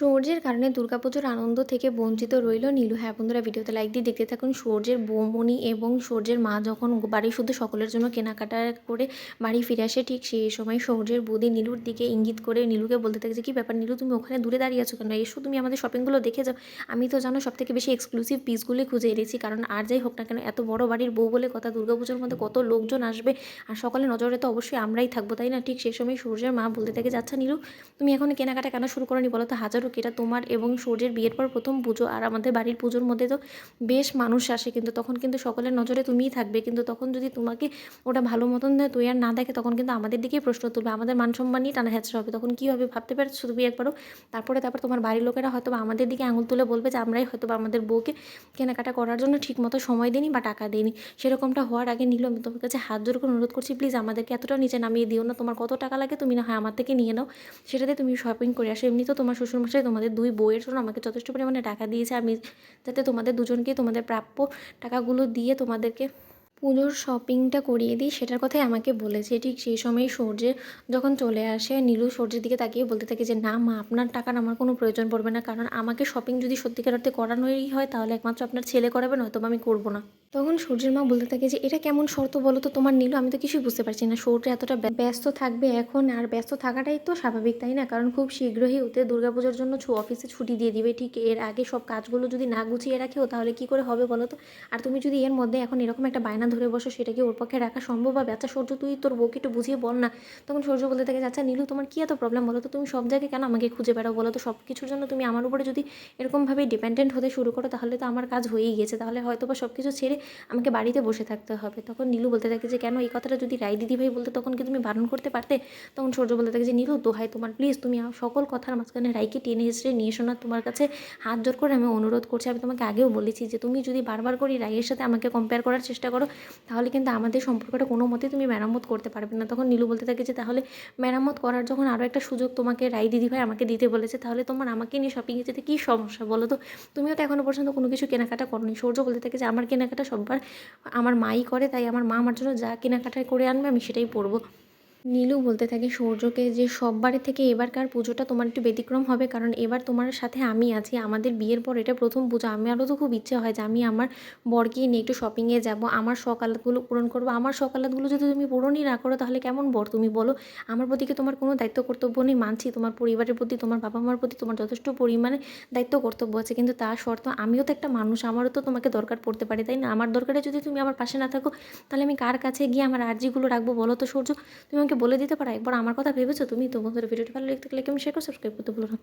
সূর্যের কারণে দুর্গাপুজোর আনন্দ থেকে বঞ্চিত রইল নীলু। হ্যাঁ বন্ধুরা, ভিডিওতে লাইক দিয়ে দেখতে থাকুন সূর্যের বৌমণি এবং সূর্যের মা যখন বাড়ির শুধু সকলের জন্য কেনাকাটা করে বাড়ি ফিরে আসে, ঠিক সেই সময় সূর্যের বৌদি নীলুর দিকে ইঙ্গিত করে নীলুকে বলতে থাকে যে, কী ব্যাপার নীলু, তুমি ওখানে দূরে দাঁড়িয়ে আছো কেন? এসো, তুমি আমাদের শপিংগুলো দেখে যাও। আমি তো জানো সব থেকে বেশি এক্সক্লুসিভ পিসগুলোই খুঁজে এনেছি। কারণ আর যাই হোক না কেন, এত বড় বাড়ির বউ বলে কথা দুর্গাপুজোর মধ্যে কত লোকজন আসবে আর সকালে নজরে তো অবশ্যই আমরাই থাকব, তাই না? ঠিক সেই সময় সূর্যের মা বলতে থাকে যাচ্ছা নীলু, তুমি এখন কেনাকাটা কেন শুরু করো নি বলো তো? হাজারো কেটা তোমার এবং সূর্যের বিয়ের পর প্রথম পুজো আর আমাদের বাড়ির পুজোর মধ্যে তো বেশ মানুষ আসে, কিন্তু তখন কিন্তু সকলের নজরে তুমিই থাকবে। কিন্তু তখন যদি তোমাকে ওটা ভালো মতন তুই আর না দেখে, তখন কিন্তু আমাদের দিকেই প্রশ্ন তুলবে। আমাদের মান সম্মানই টানা হ্যাচড়া হবে। তখন কী হবে ভাবতে পারছ তুমি একবারও? তারপরে তারপর তোমার বাড়ির লোকেরা হয়তো আমাদের দিকে আঙুল তুলে বলবে যে, আমরাই হয়তো আমাদের বউকে কেনাকাটা করার জন্য ঠিক মতো সময় দিইনি বা টাকা দিইনি। সেরকমটা হওয়ার আগে নিল, আমি তোমার কাছে হাত জোর করে অনুরোধ করছি প্লিজ আমাদেরকে এতটা নিচে নামিয়ে দিও না। তোমার কত টাকা লাগে তুমি না হয় আমার থেকে নিয়ে নাও। সেটাতে তুমি শপিং করে আসো। এমনি তো তোমার শ্বশুরমশাই তোমাদের দুই বইয়ের জন্য আমাকে যথেষ্ট পরিমাণে টাকা দিয়েছে। আমি যাতে তোমাদের দুজনকেই তোমাদের প্রাপ্য টাকাগুলো দিয়ে তোমাদেরকে পুজোর শপিংটা করিয়ে দিই, সেটার কথাই আমাকে বলেছে। ঠিক সেই সময় সূর্যে যখন চলে আসে, নীলু সূর্যের দিকে তাকিয়ে বলতে থাকে যে, না মা, আপনার টাকার আমার কোনো প্রয়োজন পড়বে না। কারণ আমাকে শপিং যদি সত্যিকার অর্থে করানোই হয়, তাহলে একমাত্র আপনার ছেলে করাবে, নয়তো আমি করব না। তখন সূর্যের মা বলতে থাকে যে, এটা কেমন শর্ত বলো তো তোমার নীলু? আমি তো কিছুই বুঝতে পারছি না। সূর্য এতটা ব্যস্ত থাকবে এখন, আর ব্যস্ত থাকাটাই তো স্বাভাবিক, তাই না? কারণ খুব শীঘ্রই ওতে দুর্গাপুজোর জন্য অফিসে ছুটি দিয়ে দিবে। ঠিক এর আগে সব কাজগুলো যদি না গুছিয়ে রাখেও, তাহলে কি করে হবে বলো তো? আর তুমি যদি এর মধ্যে এখন এরকম একটা বায়না ধরে বসো সেটা কি ওর পক্ষে রাখা সম্ভব হবে। আচ্ছা সূর্য, তুই তোর বউকে একটু বুঝিয়ে বল না। তখন সূর্য বলতে থাকে আচ্ছা নীলু, তোমার কী এত প্রবলেম বলো তো, তুমি সব জায়গায় কেন আমাকে খুঁজে বেড়াও? বলো তো সব কিছুর জন্য তুমি আমার উপরে যদি এরকমভাবে ডিপেন্ডেন্ট হতে শুরু করো, তাহলে তো আমার কাজ হয়েই গেছে। তাহলে হয়তো বা সব কিছু ছেড়ে আমাকে বাড়িতে বসে থাকতে হবে। তখন নীলু বলতে থাকে যে, কেন এই কথাটা যদি রায় দিদি ভাই বলতে তখন কি তুমি বারণ করতে পারতে? তখন সূর্য বলতে থাকে যে, নীলু, দোহাই তোমার প্লিজ তুমি সকল কথার মাঝখানে রায়কে টেনে হেসড়ে নিয়ে এসো না। তোমার কাছে হাত জোর করে আমি অনুরোধ করছি। আমি তোমাকে আগেও বলেছি যে, তুমি যদি বারবার করে রায়ের সাথে আমাকে কম্পেয়ার করার চেষ্টা করো তাহলে কিন্তু আমাদের সম্পর্কটা কোনো মতেই তুমি মেরামত করতে পারবে না। তখন নীলু বলতে থাকে যে, তাহলে মেরামত করার যখন আরও একটা সুযোগ তোমাকে রাই দিদি ভাই আমাকে দিতে বলেছে, তাহলে তোমার আমাকে নিয়ে শপিংয়ে যেতে কী সমস্যা বলো তো? তুমিও তো এখনও পর্যন্ত কোনো কিছু কেনাকাটা করনি। সূর্য বলতে থাকে যে, আমার কেনাকাটা সববার আমার মাই করে, তাই আমার মা আমার জন্য যা কেনাকাটা করে আনবে আমি সেটাই পরবো। নীলু বলতে থাকে, সূর্যকে যে সববারের থেকে এবারকার পুজোটা তোমার একটু ব্যতিক্রম হবে, কারণ এবার তোমার সাথে আমি আছি, আমাদের বিয়ের পর এটা প্রথম পুজো। আমারও তো খুব ইচ্ছে হয় যে আমি আমার বরকে নিয়ে একটু শপিংয়ে যাব, আমার সকালাতগুলো পূরণ করব। আমার সকালাতগুলো যদি তুমি পূরণই না করো, তাহলে কেমন বর তুমি বলো? আমার প্রতি কি তোমার কোনো দায়িত্ব কর্তব্য নেই? মানছি তোমার পরিবারের প্রতি, তোমার বাবা মার প্রতি তোমার যথেষ্ট পরিমাণে দায়িত্ব কর্তব্য আছে, কিন্তু তার শর্ত আমিও তো একটা মানুষ, আমারও তো তোমাকে দরকার পড়তে পারে, তাই না? আমার দরকারে যদি তুমি আমার পাশে না থাকো, তাহলে আমি কার কাছে গিয়ে আমার আর্জিগুলো রাখব বলো তো সূর্য? তুমি আমাকে বলে দিতে পারো। একবার আমার কথা ভেবেছো তুমি তো বন্ধুরা ভিডিওটি ভালো লাগতে গেলে কেমন শেয়ার করো সাবস্ক্রাইব করতে ভুলো না।